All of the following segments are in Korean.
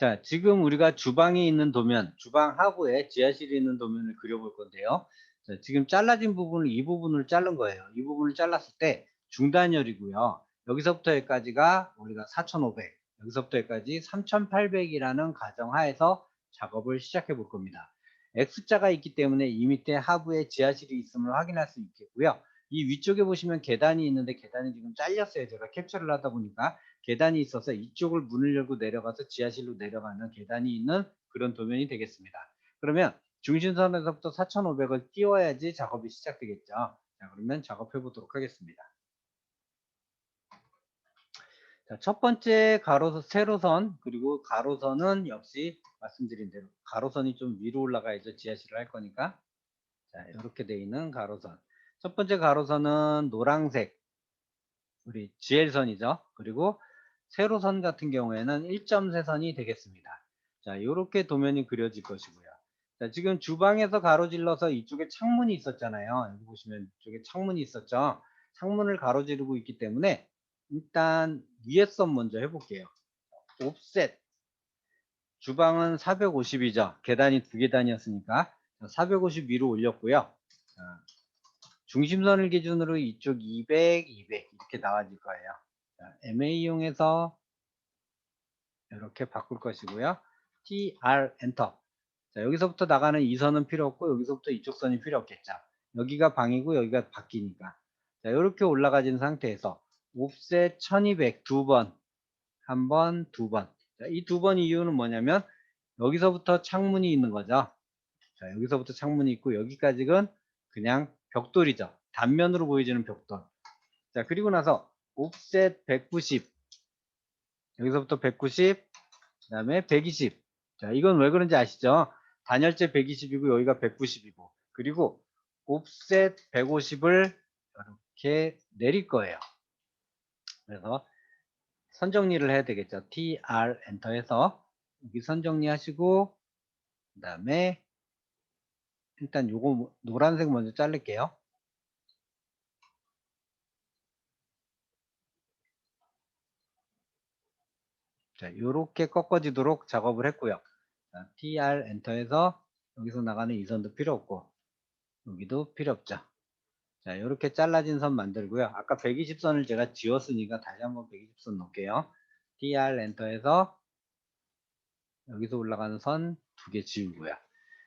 자, 지금 우리가 주방이 있는 도면, 주방 하부에 지하실이 있는 도면을 그려볼 건데요. 자, 지금 잘라진 부분을 이 부분을 자른 거예요. 이 부분을 잘랐을 때 중단열이고요. 여기서부터 여기까지가 우리가 4,500, 여기서부터 여기까지 3,800이라는 가정하에서 작업을 시작해 볼 겁니다. X자가 있기 때문에 이 밑에 하부에 지하실이 있음을 확인할 수 있겠고요. 이 위쪽에 보시면 계단이 있는데 계단이 지금 잘렸어요. 제가 캡처를 하다 보니까 계단이 있어서 이쪽을 문을 열고 내려가서 지하실로 내려가는 계단이 있는 그런 도면이 되겠습니다. 그러면 중심선에서부터 4,500을 띄워야지 작업이 시작되겠죠. 자, 그러면 작업해 보도록 하겠습니다. 자, 첫 번째 가로선, 세로선, 그리고 가로선은 역시 말씀드린 대로 가로선이 좀 위로 올라가야죠. 지하실을 할 거니까. 자, 이렇게 돼 있는 가로선. 첫 번째 가로선은 노란색, 우리 GL선이죠. 그리고 세로선 같은 경우에는 1.3선이 되겠습니다. 자, 이렇게 도면이 그려질 것이고요. 자, 지금 주방에서 가로질러서 이쪽에 창문이 있었잖아요. 여기 보시면 이쪽에 창문이 있었죠. 창문을 가로지르고 있기 때문에 일단 위에 선 먼저 해볼게요. 옵셋. 주방은 450이죠. 계단이 두 계단이었으니까 450 위로 올렸고요. 자, 중심선을 기준으로 이쪽 200, 200 이렇게 나와질 거예요. 자, MA 이용해서 이렇게 바꿀 것이고요. TR 엔터. 자, 여기서부터 나가는 이 선은 필요 없고 여기서부터 이쪽 선이 필요 없겠죠. 여기가 방이고 여기가 바뀌니까. 자, 이렇게 올라가진 상태에서 옵셋 1200 두 번, 한 번, 두 번. 자, 이두 번 이유는 뭐냐면 여기서부터 창문이 있는 거죠. 자, 여기서부터 창문이 있고 여기까지는 그냥 벽돌이죠. 단면으로 보여지는 벽돌. 자, 그리고 나서 옵셋 190. 여기서부터 190, 그 다음에 120. 자, 이건 왜 그런지 아시죠? 단열재 120이고 여기가 190이고 그리고 옵셋 150을 이렇게 내릴 거예요. 그래서 선 정리를 해야 되겠죠. TR 엔터해서 여기 선 정리 하시고 그 다음에 일단 요거 노란색 먼저 자를게요. 자, 요렇게 꺾어지도록 작업을 했고요. 자, TR 엔터해서 여기서 나가는 이 선도 필요 없고 여기도 필요 없죠. 자, 이렇게 잘라진 선 만들고요. 아까 120선을 제가 지웠으니까 다시 한번 120선 놓을게요. TR 엔터해서 여기서 올라가는 선 두 개 지우고요.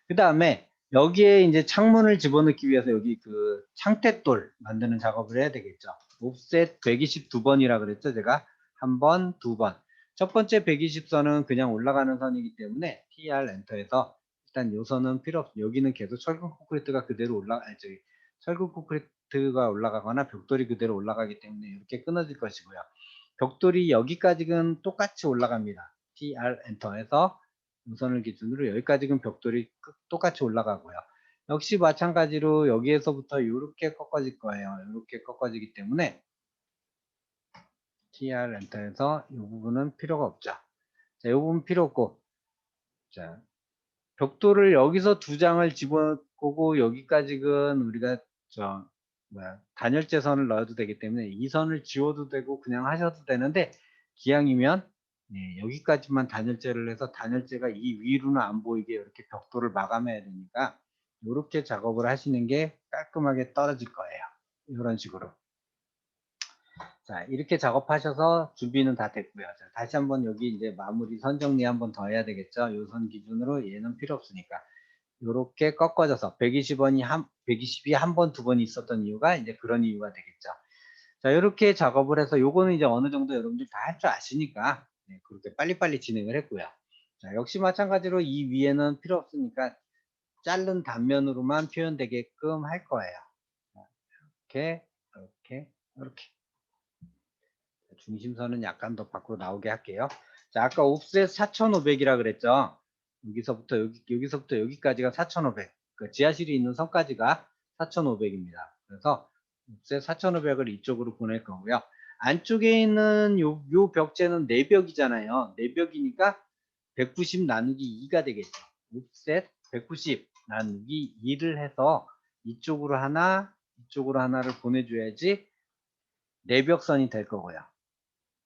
그 다음에 여기에 이제 창문을 집어넣기 위해서 여기 그 창태돌 만드는 작업을 해야 되겠죠. 옵셋 122번이라 그랬죠. 제가 한 번, 두 번. 첫 번째 120선은 그냥 올라가는 선이기 때문에 TR 엔터에서 일단 요 선은 필요 없, 여기는 계속 철근 콘크리트가 그대로 올라, 아니 저기 철근 콘크리트가 올라가거나 벽돌이 그대로 올라가기 때문에 이렇게 끊어질 것이고요. 벽돌이 여기까지는 똑같이 올라갑니다. TR 엔터에서 우선을 기준으로 여기까지는 벽돌이 똑같이 올라가고요. 역시 마찬가지로 여기에서부터 이렇게 꺾어질 거예요. 이렇게 꺾어지기 때문에 TR 엔터에서 이 부분은 필요가 없죠. 자, 이 부분 필요 없고 자, 벽돌을 여기서 두 장을 집어보고 여기까지는 우리가 저 뭐야 단열재 선을 넣어도 되기 때문에 이 선을 지워도 되고 그냥 하셔도 되는데 기왕이면 네, 여기까지만 단열재를 해서 단열재가 이 위로는 안 보이게 이렇게 벽돌을 마감해야 되니까 이렇게 작업을 하시는 게 깔끔하게 떨어질 거예요. 이런 식으로. 자, 이렇게 작업하셔서 준비는 다 됐고요. 자, 다시 한번 여기 이제 마무리 선 정리 한번 더 해야 되겠죠. 요선 기준으로 얘는 필요 없으니까. 이렇게 꺾어져서 120원이 한, 120이 한 번, 두 번 있었던 이유가 이제 그런 이유가 되겠죠. 자, 이렇게 작업을 해서 요거는 이제 어느 정도 여러분들 다 할 줄 아시니까 네, 그렇게 빨리빨리 진행을 했고요. 자, 역시 마찬가지로 이 위에는 필요 없으니까 자른 단면으로만 표현되게끔 할 거예요. 이렇게, 이렇게, 이렇게. 중심선은 약간 더 밖으로 나오게 할게요. 자, 아까 옵셋 4,500이라 그랬죠. 여기서부터 여기, 여기서부터 여기까지가 4,500. 그 지하실이 있는 선까지가 4,500입니다. 그래서 옵셋 4,500을 이쪽으로 보낼 거고요. 안쪽에 있는 요, 요 벽재는 4벽이잖아요. 4벽이니까 190 나누기 2가 되겠죠. 옵셋 190 나누기 2를 해서 이쪽으로 하나, 이쪽으로 하나를 보내줘야지 4벽선이 될 거고요.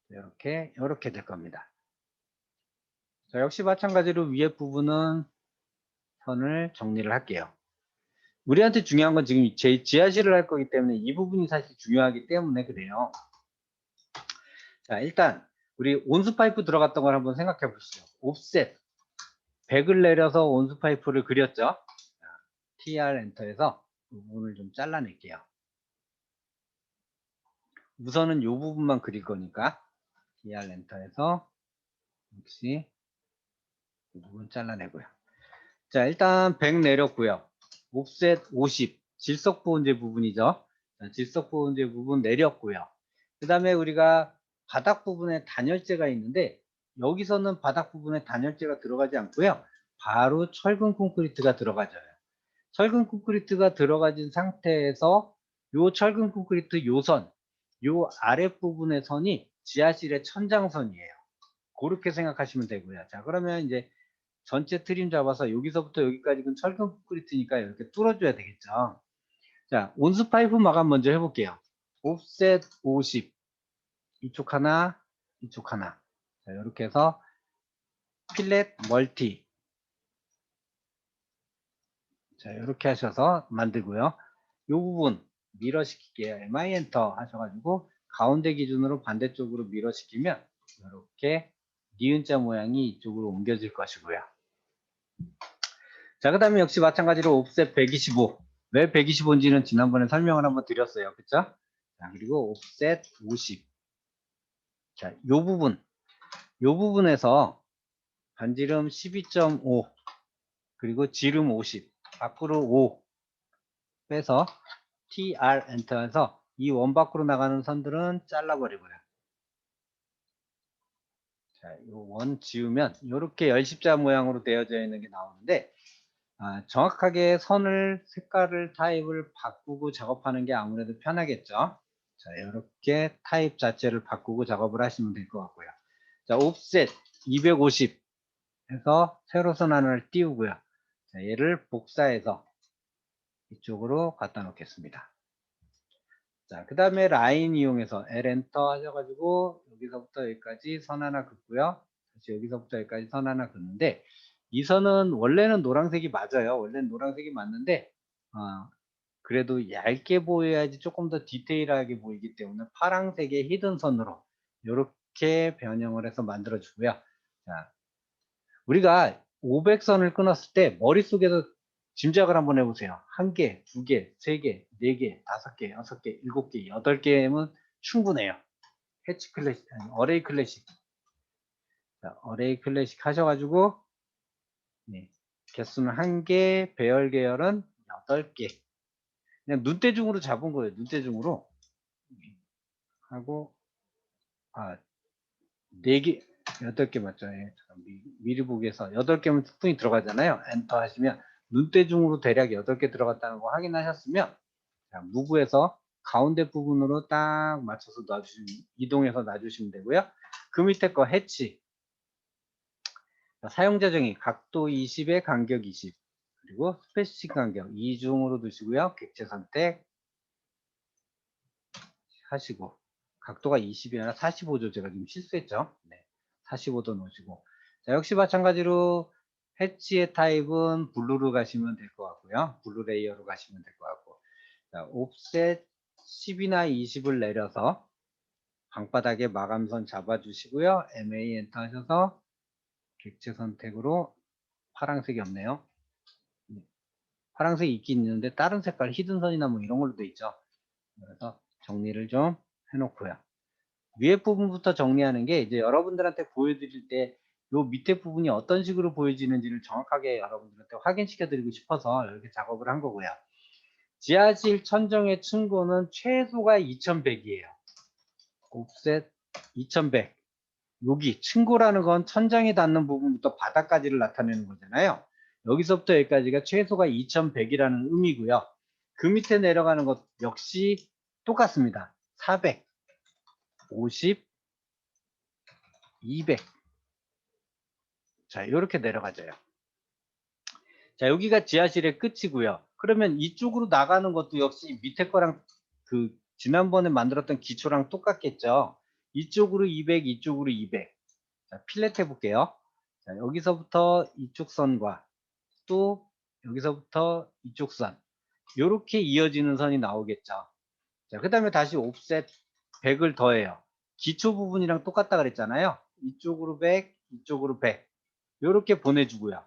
이렇게, 이렇게 될 겁니다. 자, 역시 마찬가지로 위에 부분은 선을 정리를 할게요. 우리한테 중요한 건 지금 제 지하실을 할 거기 때문에 이 부분이 사실 중요하기 때문에 그래요. 자, 일단 우리 온수 파이프 들어갔던 걸 한번 생각해 보시죠. 옵셋 100을 내려서 온수 파이프를 그렸죠. 자, TR 엔터에서 이 부분을 좀 잘라낼게요. 우선은 이 부분만 그릴 거니까 TR 엔터에서 역시 이 부분 잘라내고요. 자, 일단 100 내렸고요. 옵셋 50 질석 보온재 부분이죠. 자, 질석 보온재 부분 내렸고요. 그 다음에 우리가 바닥 부분에 단열재가 있는데 여기서는 바닥 부분에 단열재가 들어가지 않고요. 바로 철근 콘크리트가 들어가져요. 철근 콘크리트가 들어가진 상태에서 요 철근 콘크리트 요선, 요 아랫부분의 선이 지하실의 천장선이에요. 그렇게 생각하시면 되고요. 자, 그러면 이제 전체 트림 잡아서 여기서부터 여기까지는 철근 콘크리트니까 이렇게 뚫어줘야 되겠죠. 자, 온수 파이프 마감 먼저 해볼게요. 옵셋 50. 이쪽 하나, 이쪽 하나. 자, 이렇게 해서 필렛 멀티. 자, 이렇게 하셔서 만들고요. 이 부분 밀어 시킬게요. MI 엔터 하셔가지고 가운데 기준으로 반대쪽으로 밀어시키면 이렇게 니은자 모양이 이쪽으로 옮겨질 것이고요. 자, 그 다음에 역시 마찬가지로 옵셋 125. 왜 125인지는 지난번에 설명을 한번 드렸어요. 그쵸? 자, 그리고 옵셋 50. 자, 요 부분. 요 부분에서 반지름 12.5 그리고 지름 50 밖으로 5 빼서 TR 엔터해서 이 원 밖으로 나가는 선들은 잘라버리고요. 자, 이 원 지우면 이렇게 열십자 모양으로 되어져 있는 게 나오는데 아, 정확하게 선을 색깔을 타입을 바꾸고 작업하는 게 아무래도 편하겠죠. 자, 이렇게 타입 자체를 바꾸고 작업을 하시면 될 것 같고요. 자, 옵셋 250 해서 세로 선 하나를 띄우고요. 자, 얘를 복사해서 이쪽으로 갖다 놓겠습니다. 자, 그 다음에 라인 이용해서 L 엔터 하셔가지고 여기서부터 여기까지 선 하나 긋고요. 다시 여기서부터 여기까지 선 하나 긋는데 이 선은 원래는 노란색이 맞아요. 원래는 노란색이 맞는데 어, 그래도 얇게 보여야지 조금 더 디테일하게 보이기 때문에 파랑색의 히든 선으로 이렇게 변형을 해서 만들어 주고요. 자, 우리가 500선을 끊었을 때 머릿속에서 짐작을 한번 해보세요. 한 개, 두 개, 세 개, 네 개, 다섯 개, 여섯 개, 일곱 개, 여덟 개면 충분해요. 해치 클래식, 아니, 어레이 클래식. 자, 어레이 클래식 하셔가지고, 네, 개수는 한 개, 배열 계열은 여덟 개. 그냥 눈대중으로 잡은 거예요. 눈대중으로. 하고, 아, 네 개, 여덟 개 맞죠? 예, 미리 보기에서 여덟 개면 충분히 들어가잖아요. 엔터 하시면 눈대중으로 대략 8개 들어갔다는 거 확인하셨으면 자, 무브에서 가운데 부분으로 딱 맞춰서 놔주시면 이동해서 놔주시면 되고요. 그 밑에 거 해치 자, 사용자 정의 각도 20에 간격 20 그리고 스페시픽 간격 이중으로 두시고요. 객체 선택 하시고 각도가 20이 아니라 45죠. 제가 지금 실수했죠. 네, 45도 놓으시고 자, 역시 마찬가지로 해치의 타입은 블루로 가시면 될 것 같고요. 블루 레이어로 가시면 될 것 같고 자, 옵셋 10이나 20을 내려서 방바닥에 마감선 잡아주시고요. MA 엔터 하셔서 객체 선택으로 파랑색이 없네요. 네. 파랑색이 있긴 있는데 다른 색깔 히든선이나 뭐 이런 걸로 돼 있죠. 그래서 정리를 좀 해놓고요. 위에 부분부터 정리하는 게 이제 여러분들한테 보여드릴 때 요 밑에 부분이 어떤 식으로 보여지는지를 정확하게 여러분들한테 확인시켜 드리고 싶어서 이렇게 작업을 한 거고요. 지하실 천정의 층고는 최소가 2100이에요. 옵셋 2100. 여기 층고라는 건 천장에 닿는 부분부터 바닥까지를 나타내는 거잖아요. 여기서부터 여기까지가 최소가 2100이라는 의미고요. 그 밑에 내려가는 것 역시 똑같습니다. 400, 50, 200. 자, 이렇게 내려가져요. 자, 여기가 지하실의 끝이고요. 그러면 이쪽으로 나가는 것도 역시 밑에 거랑 그 지난번에 만들었던 기초랑 똑같겠죠. 이쪽으로 200, 이쪽으로 200. 자, 필렛 해볼게요. 자, 여기서부터 이쪽 선과 또 여기서부터 이쪽 선 이렇게 이어지는 선이 나오겠죠. 자, 그 다음에 다시 옵셋 100을 더해요. 기초 부분이랑 똑같다 그랬잖아요. 이쪽으로 100, 이쪽으로 100. 이렇게 보내주고요.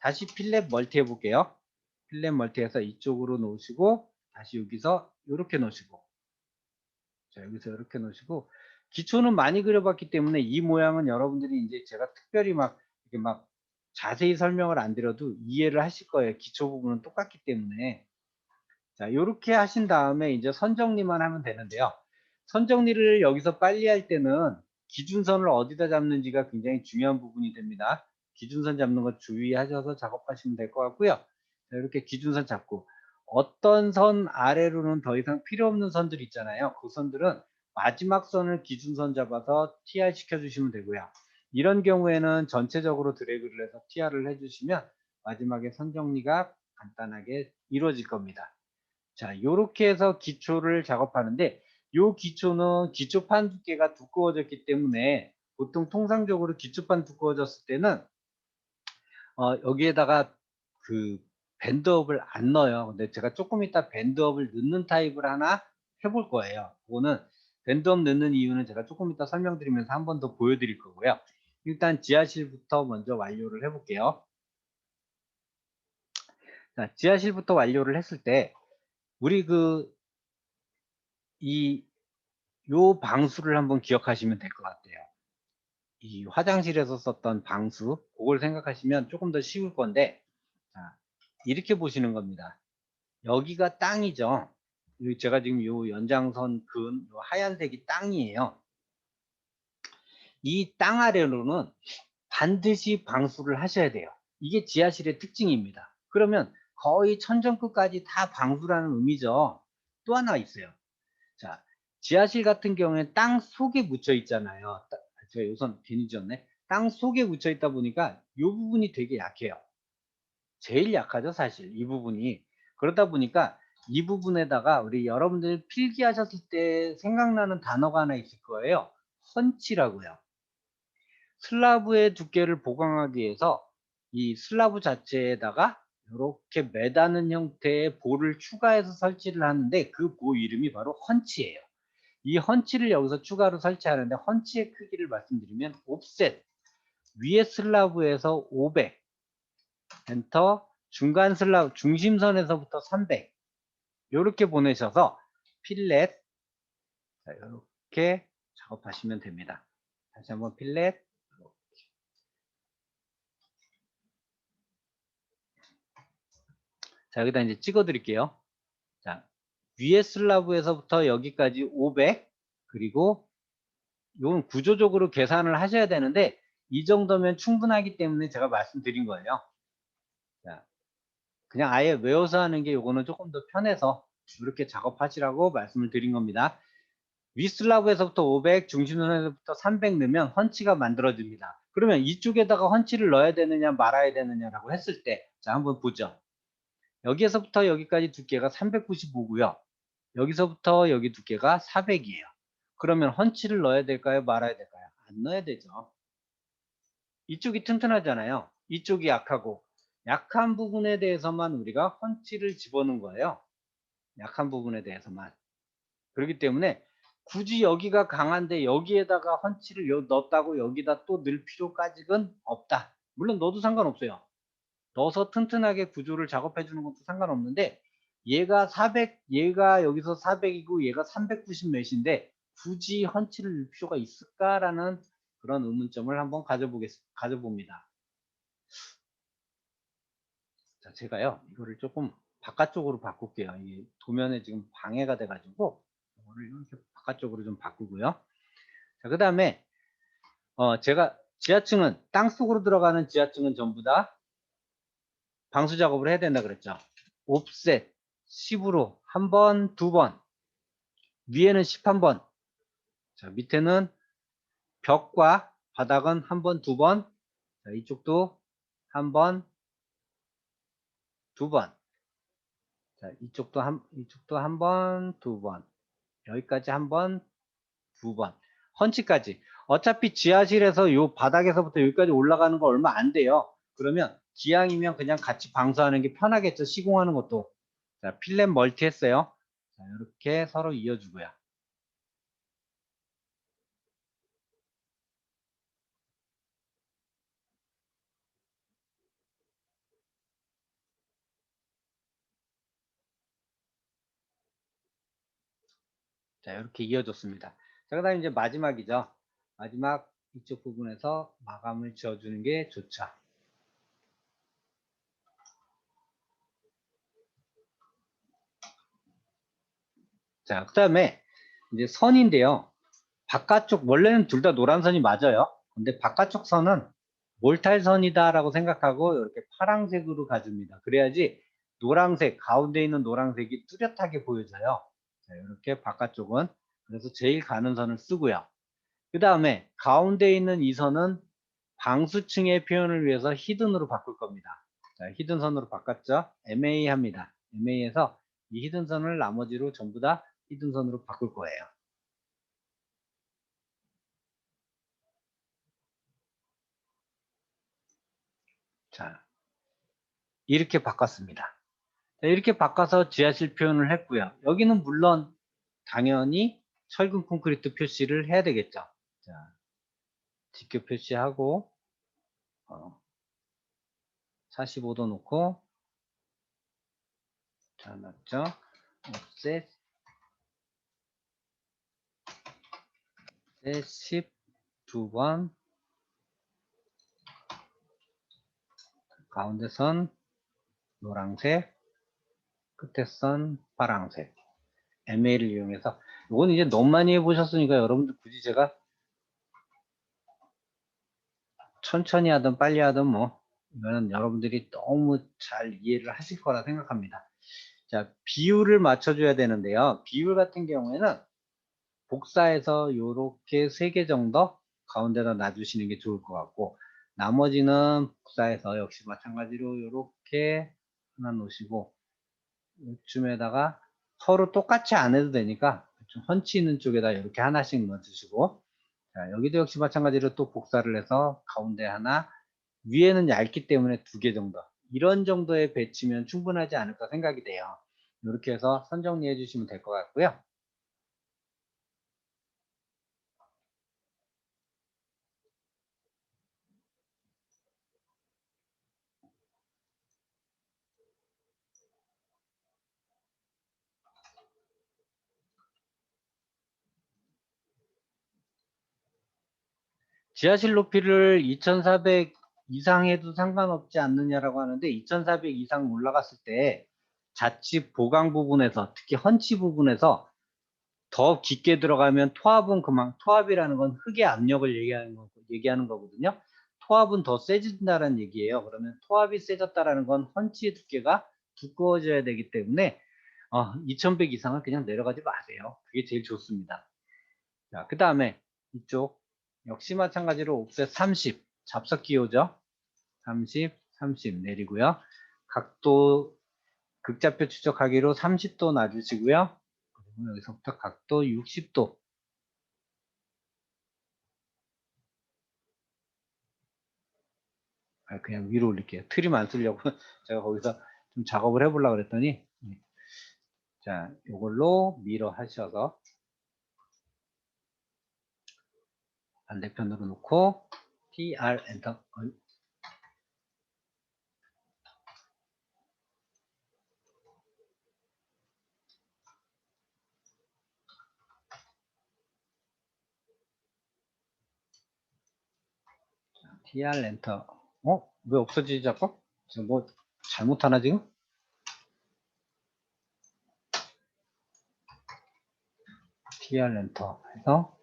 다시 필렛 멀티 해볼게요. 필렛 멀티해서 이쪽으로 놓으시고 다시 여기서 이렇게 놓으시고 자 여기서 이렇게 놓으시고 기초는 많이 그려봤기 때문에 이 모양은 여러분들이 이제 제가 특별히 막 이렇게 막 자세히 설명을 안 드려도 이해를 하실 거예요. 기초 부분은 똑같기 때문에 자 이렇게 하신 다음에 이제 선정리만 하면 되는데요. 선정리를 여기서 빨리 할 때는 기준선을 어디다 잡는지가 굉장히 중요한 부분이 됩니다. 기준선 잡는 거 주의하셔서 작업하시면 될 것 같고요. 자, 이렇게 기준선 잡고 어떤 선 아래로는 더 이상 필요 없는 선들 있잖아요. 그 선들은 마지막 선을 기준선 잡아서 TR 시켜주시면 되고요. 이런 경우에는 전체적으로 드래그를 해서 TR을 해주시면 마지막에 선 정리가 간단하게 이루어질 겁니다. 자, 이렇게 해서 기초를 작업하는데 이 기초는 기초판 두께가 두꺼워졌기 때문에 보통 통상적으로 기초판 두꺼워졌을 때는 어, 여기에다가 그 밴드업을 안 넣어요. 근데 제가 조금 이따 밴드업을 넣는 타입을 하나 해볼 거예요. 그거는 밴드업 넣는 이유는 제가 조금 이따 설명드리면서 한 번 더 보여드릴 거고요. 일단 지하실부터 먼저 완료를 해볼게요. 자, 지하실부터 완료를 했을 때 우리 그 이 요 방수를 한번 기억하시면 될 것 같아요. 이 화장실에서 썼던 방수 그걸 생각하시면 조금 더 쉬울 건데 자, 이렇게 보시는 겁니다. 여기가 땅이죠. 제가 지금 요 연장선 근 요 하얀색이 땅이에요. 이 땅 아래로는 반드시 방수를 하셔야 돼요. 이게 지하실의 특징입니다. 그러면 거의 천정 끝까지 다 방수라는 의미죠. 또 하나 있어요. 자, 지하실 같은 경우에 땅 속에 묻혀 있잖아요. 따- 제가 우선 괜히 지었네. 땅 속에 묻혀 있다 보니까 이 부분이 되게 약해요. 제일 약하죠, 사실. 이 부분이. 그러다 보니까 이 부분에다가 우리 여러분들 필기하셨을 때 생각나는 단어가 하나 있을 거예요. 헌치라고요. 슬라브의 두께를 보강하기 위해서 이 슬라브 자체에다가 이렇게 매다는 형태의 볼을 추가해서 설치를 하는데 그 보 이름이 바로 헌치예요. 이 헌치를 여기서 추가로 설치하는데 헌치의 크기를 말씀드리면 옵셋 위에 슬라브에서 500 엔터 중간 슬라브 중심선에서부터 300 이렇게 보내셔서 필렛 이렇게 작업하시면 됩니다. 다시 한번 필렛. 자 여기다 이제 찍어 드릴게요. 자 위에 슬라브에서부터 여기까지 500 그리고 이건 구조적으로 계산을 하셔야 되는데 이 정도면 충분하기 때문에 제가 말씀드린 거예요. 자, 그냥 아예 외워서 하는 게 요거는 조금 더 편해서 이렇게 작업하시라고 말씀을 드린 겁니다. 윗슬라브에서부터 500, 중심선에서부터 300 넣으면 헌치가 만들어집니다. 그러면 이쪽에다가 헌치를 넣어야 되느냐 말아야 되느냐라고 했을 때, 자 한번 보죠. 여기에서부터 여기까지 두께가 395고요. 여기서부터 여기 두께가 400이에요. 그러면 헌치를 넣어야 될까요? 말아야 될까요? 안 넣어야 되죠. 이쪽이 튼튼하잖아요. 이쪽이 약하고 약한 부분에 대해서만 우리가 헌치를 집어넣은 거예요. 약한 부분에 대해서만. 그렇기 때문에 굳이 여기가 강한데 여기에다가 헌치를 여- 넣었다고 여기다 또 넣을 필요까지는 없다. 물론 넣어도 상관없어요. 넣어서 튼튼하게 구조를 작업해 주는 것도 상관없는데 얘가 400, 얘가 여기서 400이고 얘가 390 몇인데 굳이 헌치를 넣을 필요가 있을까라는 그런 의문점을 한번 가져보겠, 가져봅니다. 자, 제가요, 이거를 조금 바깥쪽으로 바꿀게요. 이 도면에 지금 방해가 돼가지고, 이거를 이렇게 바깥쪽으로 좀 바꾸고요. 자, 그 다음에, 어, 제가 지하층은, 땅 속으로 들어가는 지하층은 전부 다 방수 작업을 해야 된다 그랬죠. 옵셋 10으로 한 번, 두 번, 위에는 11번, 자, 밑에는 벽과 바닥은 한 번, 두 번, 자, 이쪽도 한 번, 두 번. 자, 이쪽도 한, 이쪽도 한 번, 두 번. 여기까지 한 번, 두 번. 헌치까지. 어차피 지하실에서 요 바닥에서부터 여기까지 올라가는 거 얼마 안 돼요. 그러면 기왕이면 그냥 같이 방수하는 게 편하겠죠. 시공하는 것도. 자, 필렛 멀티 했어요. 자, 이렇게 서로 이어주고요. 자, 이렇게 이어졌습니다. 자, 그 다음에 이제 마지막이죠. 마지막 이쪽 부분에서 마감을 지어주는 게 좋죠. 자, 그 다음에 이제 선인데요. 바깥쪽, 원래는 둘 다 노란 선이 맞아요. 근데 바깥쪽 선은 몰탈선이다라고 생각하고 이렇게 파랑색으로 가줍니다. 그래야지 노란색, 가운데 있는 노란색이 뚜렷하게 보여져요. 자, 이렇게 바깥쪽은. 그래서 제일 가는 선을 쓰고요. 그 다음에 가운데 있는 이 선은 방수층의 표현을 위해서 히든으로 바꿀 겁니다. 자, 히든 선으로 바꿨죠. MA 합니다. MA에서 이 히든 선을 나머지로 전부 다 히든 선으로 바꿀 거예요. 자, 이렇게 바꿨습니다. 자, 이렇게 바꿔서 지하실 표현을 했고요. 여기는 물론 당연히 철근 콘크리트 표시를 해야 되겠죠. 자, 직교 표시하고 어, 45도 놓고 자, 맞죠? offset 12번 가운데 선 노란색 끝에 선 파랑색 MA를 이용해서 이건 이제 너무 많이 해보셨으니까 여러분들 굳이 제가 천천히 하든 빨리 하든 뭐 이거는 여러분들이 너무 잘 이해를 하실 거라 생각합니다. 자 비율을 맞춰줘야 되는데요. 비율 같은 경우에는 복사해서 요렇게 세 개 정도 가운데다 놔주시는 게 좋을 것 같고 나머지는 복사해서 역시 마찬가지로 요렇게 하나 놓으시고 이쯤에다가 서로 똑같이 안 해도 되니까 좀 헌치 있는 쪽에다 이렇게 하나씩 넣어주시고 자, 여기도 역시 마찬가지로 또 복사를 해서 가운데 하나 위에는 얇기 때문에 두 개 정도 이런 정도의 배치면 충분하지 않을까 생각이 돼요. 이렇게 해서 선 정리해 주시면 될 것 같고요 지하실 높이를 2400 이상 해도 상관없지 않느냐라고 하는데 2400 이상 올라갔을 때 자칫 보강 부분에서 특히 헌치 부분에서 더 깊게 들어가면 토합은 그만 토합이라는 건 흙의 압력을 얘기하는, 거, 얘기하는 거거든요. 토합은 더 세진다는 얘기예요. 그러면 토합이 세졌다라는 건 헌치의 두께가 두꺼워져야 되기 때문에 어, 2100 이상은 그냥 내려가지 마세요. 그게 제일 좋습니다. 자, 그 다음에 이쪽 역시 마찬가지로 옵셋 30 잡석 기호죠. 30, 30 내리고요. 각도 극좌표 추적하기로 30도 놔주시고요. 그리고 여기서부터 각도 60도 아, 그냥 위로 올릴게요. 트림 안 쓰려고 제가 거기서 좀 작업을 해보려고 그랬더니 자, 이걸로 밀어 하셔서 반대편으로 놓고 TR 엔터 TR 엔터 어? 왜 없어지지 자꾸? 지금 뭐 잘못하나 지금? TR 엔터 해서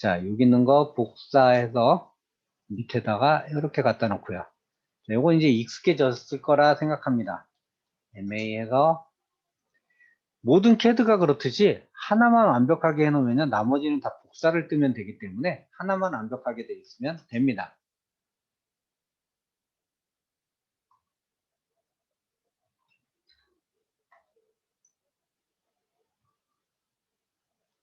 자 여기 있는 거 복사해서 밑에다가 이렇게 갖다 놓고요. 자, 요거 이제 익숙해졌을 거라 생각합니다. MA에서 모든 캐드가 그렇듯이 하나만 완벽하게 해놓으면 나머지는 다 복사를 뜨면 되기 때문에 하나만 완벽하게 되어 있으면 됩니다.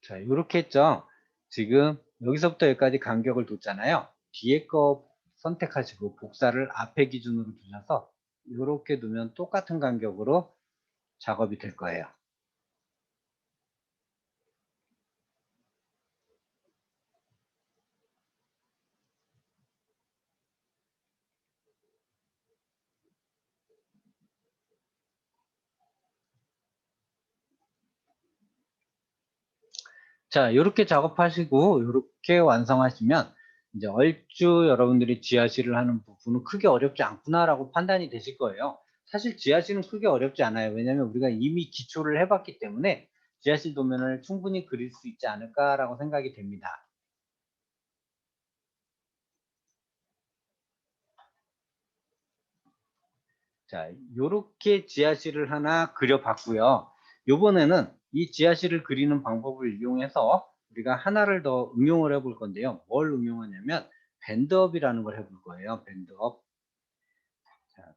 자 이렇게 했죠? 지금 여기서부터 여기까지 간격을 뒀잖아요. 뒤에 거 선택하시고 복사를 앞에 기준으로 두셔서 이렇게 두면 똑같은 간격으로 작업이 될 거예요. 자, 이렇게 작업하시고 이렇게 완성하시면 이제 얼추 여러분들이 지하실을 하는 부분은 크게 어렵지 않구나라고 판단이 되실 거예요. 사실 지하실은 크게 어렵지 않아요. 왜냐하면 우리가 이미 기초를 해봤기 때문에 지하실 도면을 충분히 그릴 수 있지 않을까라고 생각이 됩니다. 자, 이렇게 지하실을 하나 그려봤고요. 이번에는 이 지하실을 그리는 방법을 이용해서 우리가 하나를 더 응용을 해 볼 건데요. 뭘 응용하냐면 밴드업이라는 걸 해 볼 거예요. 밴드업. 자,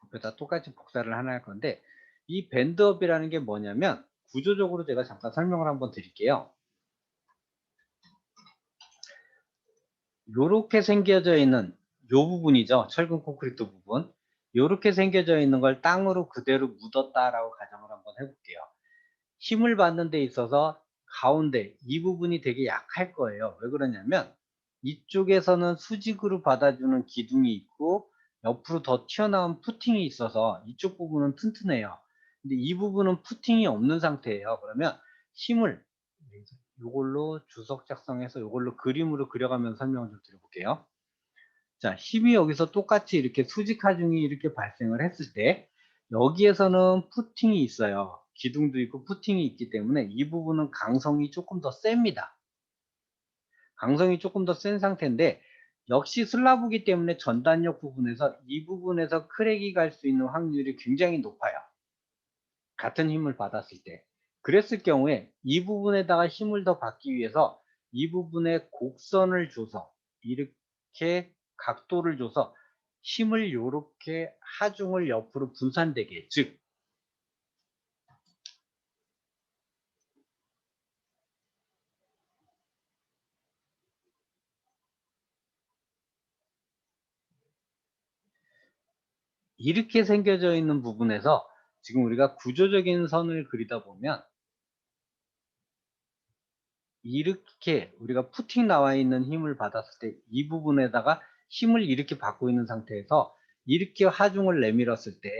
부표다 똑같이 복사를 하나 할 건데 이 밴드업이라는 게 뭐냐면 구조적으로 제가 잠깐 설명을 한번 드릴게요. 이렇게 생겨져 있는 이 부분이죠. 철근 콘크리트 부분. 이렇게 생겨져 있는 걸 땅으로 그대로 묻었다라고 가정을 한번 해볼게요. 힘을 받는 데 있어서 가운데 이 부분이 되게 약할 거예요. 왜 그러냐면 이쪽에서는 수직으로 받아주는 기둥이 있고 옆으로 더 튀어나온 푸팅이 있어서 이쪽 부분은 튼튼해요. 근데 이 부분은 푸팅이 없는 상태예요. 그러면 힘을 이걸로 주석 작성해서 이걸로 그림으로 그려가면서 설명을 좀 드려볼게요. 자, 힘이 여기서 똑같이 이렇게 수직 하중이 이렇게 발생을 했을 때 여기에서는 푸팅이 있어요. 기둥도 있고 푸팅이 있기 때문에 이 부분은 강성이 조금 더 셉니다. 강성이 조금 더 센 상태인데 역시 슬라브기 때문에 전단력 부분에서 이 부분에서 크랙이 갈 수 있는 확률이 굉장히 높아요. 같은 힘을 받았을 때. 그랬을 경우에 이 부분에다가 힘을 더 받기 위해서 이 부분에 곡선을 줘서 이렇게 각도를 줘서 힘을 이렇게 하중을 옆으로 분산되게 즉 이렇게 생겨져 있는 부분에서 지금 우리가 구조적인 선을 그리다 보면 이렇게 우리가 푸팅 나와 있는 힘을 받았을 때 이 부분에다가 힘을 이렇게 받고 있는 상태에서 이렇게 하중을 내밀었을 때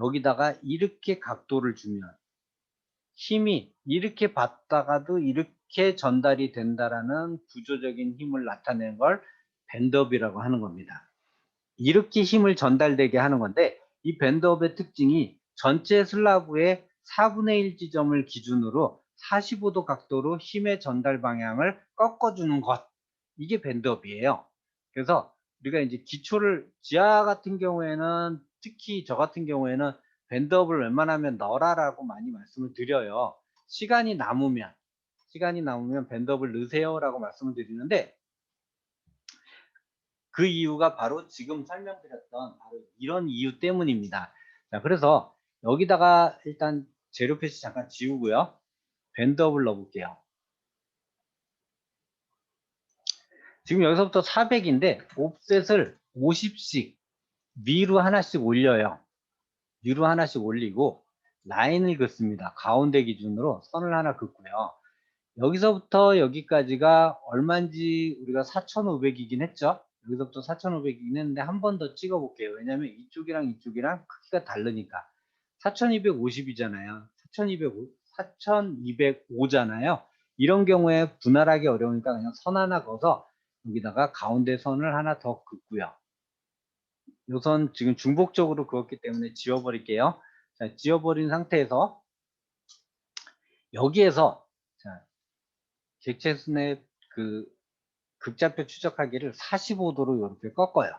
여기다가 이렇게 각도를 주면 힘이 이렇게 받다가도 이렇게 전달이 된다라는 구조적인 힘을 나타내는 걸 밴드업이라고 하는 겁니다. 이렇게 힘을 전달되게 하는 건데 이 밴드업의 특징이 전체 슬라브의 4분의 1 지점을 기준으로 45도 각도로 힘의 전달 방향을 꺾어주는 것 이게 밴드업이에요. 그래서 우리가 이제 기초를 지하 같은 경우에는 특히 저 같은 경우에는 밴드업을 웬만하면 넣어라라고 많이 말씀을 드려요. 시간이 남으면 시간이 남으면 밴드업을 넣으세요라고 말씀을 드리는데 그 이유가 바로 지금 설명드렸던 바로 이런 이유 때문입니다. 자, 그래서 여기다가 일단 재료 표시 잠깐 지우고요. 밴드업을 넣어볼게요. 지금 여기서부터 400인데 옵셋을 50씩 위로 하나씩 올려요. 위로 하나씩 올리고 라인을 긋습니다. 가운데 기준으로 선을 하나 긋고요. 여기서부터 여기까지가 얼마인지 우리가 4,500이긴 했죠. 여기서부터 4,500이긴 했는데 한 번 더 찍어 볼게요. 왜냐면 이쪽이랑 이쪽이랑 크기가 다르니까. 4,250이잖아요. 4,205, 4,205잖아요. 이런 경우에 분할하기 어려우니까 그냥 선 하나 그어서 여기다가 가운데 선을 하나 더 긋고요. 이 선 지금 중복적으로 그었기 때문에 지워버릴게요. 자, 지워버린 상태에서 여기에서 자, 객체순의 그 극좌표 추적하기를 45도로 이렇게 꺾어요.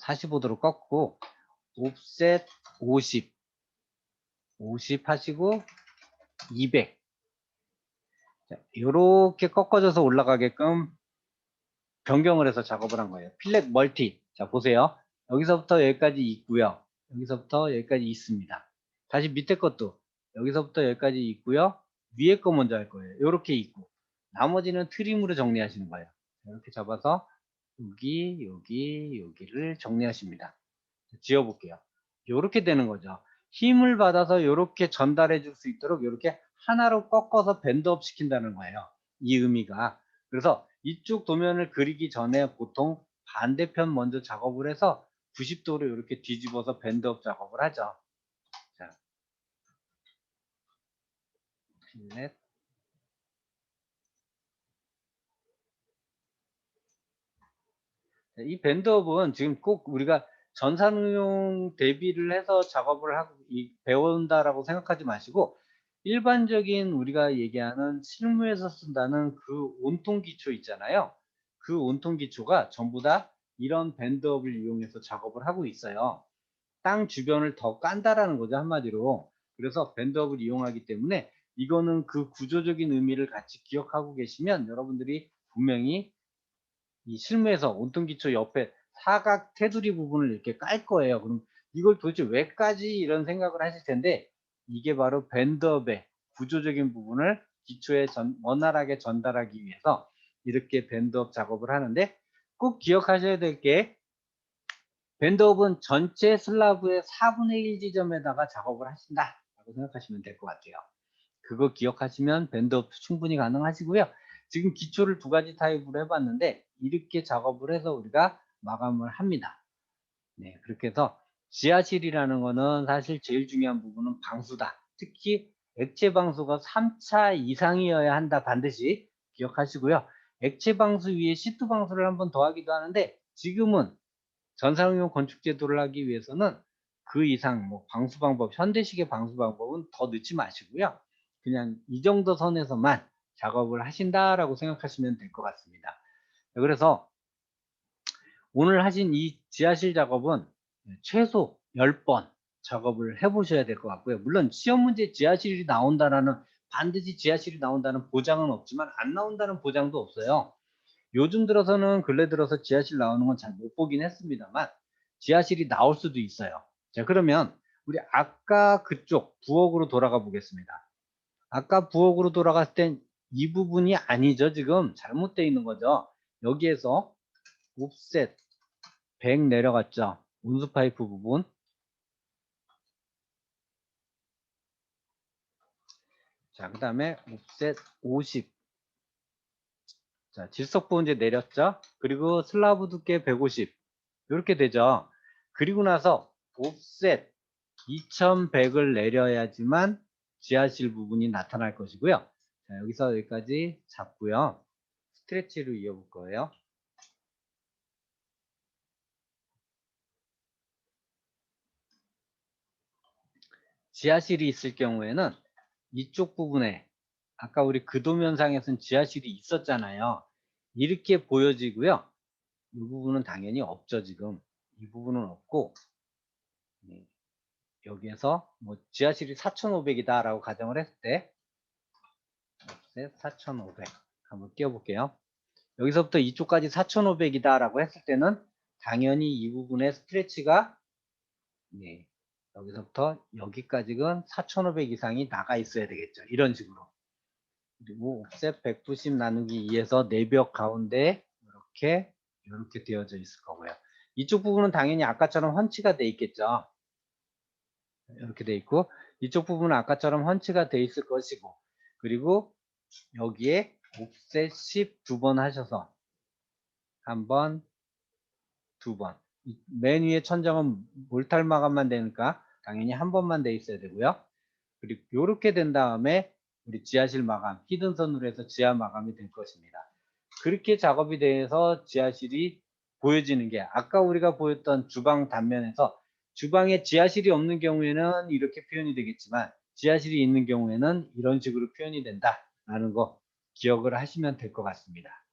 45도로 꺾고 옵셋 50 50 하시고 200 이렇게 꺾어져서 올라가게끔 변경을 해서 작업을 한 거예요. 필렛 멀티. 자, 보세요. 여기서부터 여기까지 있고요. 여기서부터 여기까지 있습니다. 다시 밑에 것도 여기서부터 여기까지 있고요. 위에 거 먼저 할 거예요. 이렇게 있고 나머지는 트림으로 정리하시는 거예요. 이렇게 잡아서 여기, 여기, 여기를 정리하십니다. 지어볼게요. 이렇게 되는 거죠. 힘을 받아서 이렇게 전달해 줄 수 있도록 이렇게 하나로 꺾어서 밴드업 시킨다는 거예요. 이 의미가. 그래서 이쪽 도면을 그리기 전에 보통 반대편 먼저 작업을 해서 90도로 이렇게 뒤집어서 밴드업 작업을 하죠. 자, 필렛. 이 밴드업은 지금 꼭 우리가 전산응용 대비를 해서 작업을 하고 이- 배운다라고 생각하지 마시고 일반적인 우리가 얘기하는 실무에서 쓴다는 그 온통 기초 있잖아요. 그 온통 기초가 전부 다 이런 밴드업을 이용해서 작업을 하고 있어요. 땅 주변을 더 깐다라는 거죠 한마디로. 그래서 밴드업을 이용하기 때문에 이거는 그 구조적인 의미를 같이 기억하고 계시면 여러분들이 분명히 이 실무에서 온통 기초 옆에 사각 테두리 부분을 이렇게 깔 거예요. 그럼 이걸 도대체 왜 까지 이런 생각을 하실 텐데 이게 바로 밴드업의 구조적인 부분을 기초에 전, 원활하게 전달하기 위해서 이렇게 밴드업 작업을 하는데 꼭 기억하셔야 될 게 밴드업은 전체 슬라브의 4분의 1 지점에다가 작업을 하신다 라고 생각하시면 될 것 같아요. 그거 기억하시면 밴드업 충분히 가능하시고요. 지금 기초를 두 가지 타입으로 해봤는데 이렇게 작업을 해서 우리가 마감을 합니다. 네, 그렇게 해서 지하실이라는 거는 사실 제일 중요한 부분은 방수다. 특히 액체 방수가 3차 이상이어야 한다. 반드시 기억하시고요. 액체 방수 위에 시트 방수를 한번 더 하기도 하는데 지금은 전상용 건축 제도를 하기 위해서는 그 이상 뭐 방수 방법, 현대식의 방수 방법은 더 넣지 마시고요. 그냥 이 정도 선에서만 작업을 하신다라고 생각하시면 될 것 같습니다. 그래서 오늘 하신 이 지하실 작업은 최소 10번 작업을 해보셔야 될 것 같고요. 물론 시험 문제 지하실이 나온다라는 반드시 지하실이 나온다는 보장은 없지만 안 나온다는 보장도 없어요. 요즘 들어서는 근래 들어서 지하실 나오는 건 잘 못 보긴 했습니다만 지하실이 나올 수도 있어요. 자 그러면 우리 아까 그쪽 부엌으로 돌아가 보겠습니다. 아까 부엌으로 돌아갔을 땐 이 부분이 아니죠. 지금 잘못되어 있는 거죠. 여기에서 옵셋 100 내려갔죠. 온수 파이프 부분. 자, 그 다음에 옵셋 50. 자, 질석 보온제 내렸죠. 그리고 슬라브 두께 150. 이렇게 되죠. 그리고 나서 옵셋 2100을 내려야지만 지하실 부분이 나타날 것이고요. 자, 여기서 여기까지 잡고요. 스트레치로 이어볼 거예요. 지하실이 있을 경우에는 이쪽 부분에 아까 우리 그도면상에서는 지하실이 있었잖아요. 이렇게 보여지고요. 이 부분은 당연히 없죠 지금. 이 부분은 없고 네. 여기에서 뭐 지하실이 4,500이다 라고 가정을 했을 때 4,500 한번 띄워볼게요. 여기서부터 이쪽까지 4,500이다 라고 했을 때는 당연히 이 부분의 스트레치가 네, 여기서부터 여기까지는 4,500 이상이 나가 있어야 되겠죠. 이런 식으로. 그리고 옵셋 190 나누기 2에서 내벽 가운데 이렇게 이렇게 되어져 있을 거고요. 이쪽 부분은 당연히 아까처럼 헌치가 돼 있겠죠. 이렇게 돼 있고 이쪽 부분은 아까처럼 헌치가 돼 있을 것이고 그리고 여기에 옵셋 10두번 하셔서 한 번, 두 번. 맨 위에 천장은 몰탈 마감만 되니까 당연히 한 번만 돼 있어야 되고요. 그리고 이렇게 된 다음에 우리 지하실 마감, 히든선으로 해서 지하 마감이 될 것입니다. 그렇게 작업이 돼서 지하실이 보여지는 게 아까 우리가 보였던 주방 단면에서 주방에 지하실이 없는 경우에는 이렇게 표현이 되겠지만 지하실이 있는 경우에는 이런 식으로 표현이 된다라는 거 기억을 하시면 될 것 같습니다.